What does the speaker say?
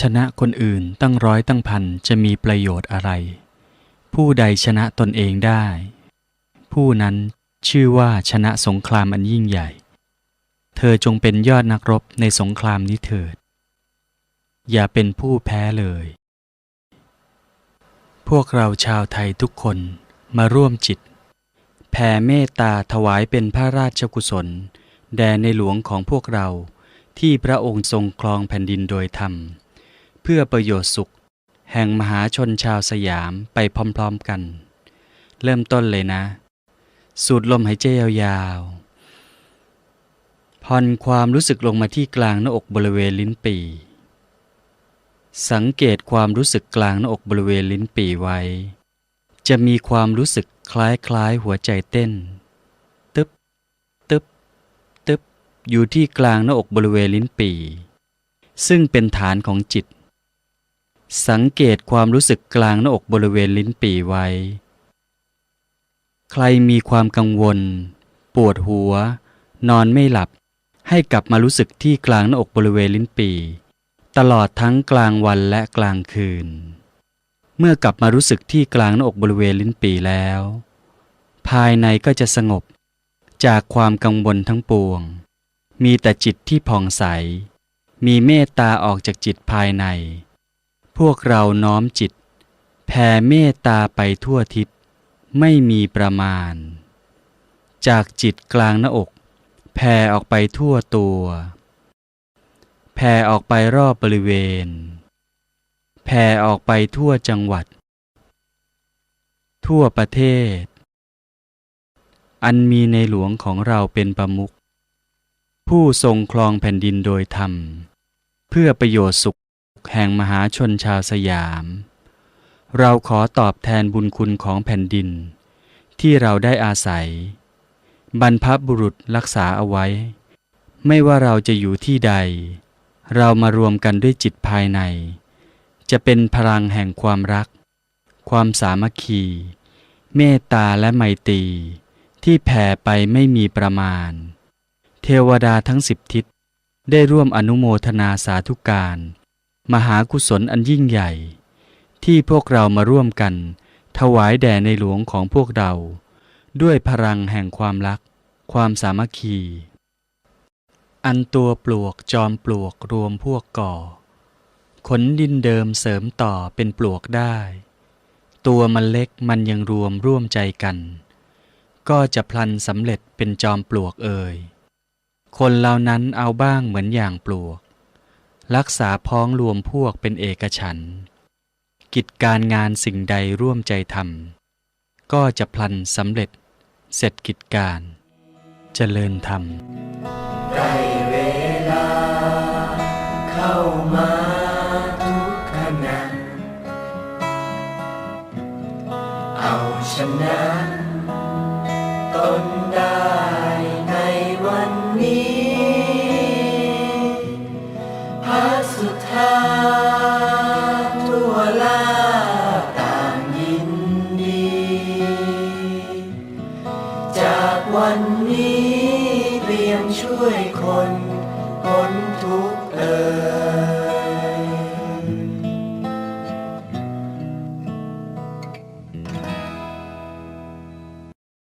ชนะคนอื่นตั้งร้อยตั้งพันจะมีประโยชน์อะไร ผู้ใดชนะตนเองได้ ผู้นั้นชื่อว่าชนะสงครามอันยิ่งใหญ่ เธอจงเป็นยอดนักรบในสงครามนี้เถิด อย่าเป็นผู้แพ้เลย พวกเราชาวไทยทุกคนมาร่วมจิต แผ่เมตตาถวายเป็นพระราชกุศล แด่ในหลวงของพวกเราที่พระองค์ทรงครองแผ่นดินโดยธรรม เพื่อประโยชน์สุข แห่งมหาชนชาวสยามไปพร้อมๆกัน เริ่มต้นเลยนะ สูดลมหายใจยาวๆผ่อนความรู้สึกลงมาที่กลางหน้าอกบริเวณลิ้นปี่สังเกตความรู้สึกกลางหน้าอกบริเวณลิ้นปี่ไว้ จะมีความรู้สึกคล้ายๆหัวใจเต้น ตึ๊บ ตึ๊บ ตึ๊บ อยู่ที่กลางหน้าอกบริเวณลิ้นปี่ ซึ่งเป็นฐานของจิต สังเกตความรู้สึกกลางหน้าอกบริเวณลิ้นปี่ไว้ ใครมีความกังวล ปวดหัว นอนไม่หลับ ให้กลับมารู้สึกที่กลางหน้าอกบริเวณลิ้นปี่ตลอดทั้งกลางวันและกลางคืน เมื่อกลับมารู้สึกที่กลางหน้าอกบริเวณลิ้นปี่แล้ว ภายในก็จะสงบ จากความกังวลทั้งปวง มีแต่จิตที่ผ่องใส มีเมตตาออกจากจิตภายใน พวกเราน้อมจิต แผ่เมตตาไปทั่วทิศ ไม่มีประมาณ จากจิตกลางหน้าอก แผ่ออกไปทั่วตัว แผ่ออกไปรอบบริเวณ แผ่ออกไปทั่วจังหวัด ทั่วประเทศ อันมีในหลวงของเราเป็นประมุขผู้ทรงครองแผ่นดินโดยธรรม เพื่อประโยชน์สุข แห่งมหาชนชาวสยาม เราขอตอบแทนบุญคุณของแผ่นดิน ที่เราได้อาศัย บรรพบุรุษรักษาเอาไว้ ไม่ว่าเราจะอยู่ที่ใด เรามารวมกันด้วยจิตภายใน จะเป็นพลังแห่งความรัก ความสามัคคี เมตตาและไมตรีที่แผ่ไปไม่มีประมาณ เทวดาทั้งสิบทิศได้ร่วมอนุโมทนาสาธุการ มหากุศลอันยิ่งใหญ่ ที่พวกเรามาร่วมกัน ถวายแด่ในหลวงของพวกเรา ด้วยพลังแห่งความรัก ความสามัคคี อันตัวปลวกจอมปลวกรวมพวกก่อ ขนดินเดิมเสริมต่อเป็นปลวกได้ ตัวมันเล็กมันยังรวมร่วมใจกัน ก็จะพลันสำเร็จเป็นจอมปลวกเอ่ยคนเหล่านั้นเอาบ้างเหมือนอย่างปลวก รักษาพ้องรวมพวกเป็นเอกฉันท์กิจการงานสิ่งใดร่วมใจทำก็จะพลันสำเร็จ เสร็จกิจการเจริญธรรมได้เวลาเข้ามาทุกขณะเอาชนะตนได้ ทั่วลาต่างยินดี จากวันนี้เตรียมช่วยคน